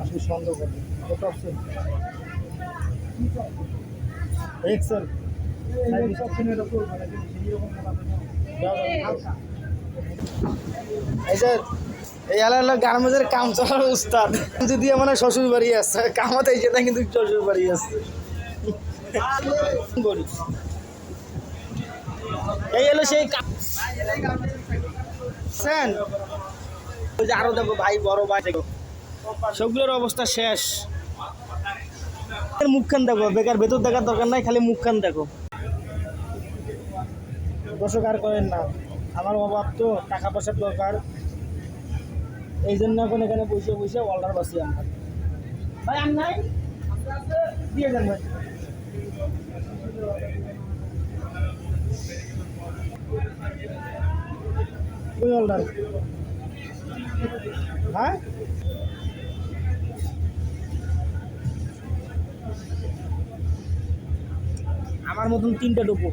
আপনি সন্দেহ করেন কত অপশন এক্সেল এই যে এই আলাদা গার্মেন্টের কাম চলার উস্তাদ। যদি মানে শ্বশুর বাড়ি আসছে কামাতে যেটা কিন্তু শ্বশুর বাড়ি আসছে এই হলো সেই কা- বুঝছেন? আরও দেখো ভাই, বড় ভাই দেখো। সবগুলোর অবস্থা শেষ। মুখখান দেখো, বেকার ভেতর দেখার দরকার নাই, খালি মুখখান দেখো। দর্শক আর করেন না, আমার অভাব তো, টাকা পয়সার দরকার। এই জন্য এখন এখানে বসে বসে অর্ডার বাসি আমরা। ভাই আম নাই? দিয়ে যান ভাই। অর্ডার হ্যাঁ? আমার মতন তিনটা ডুবো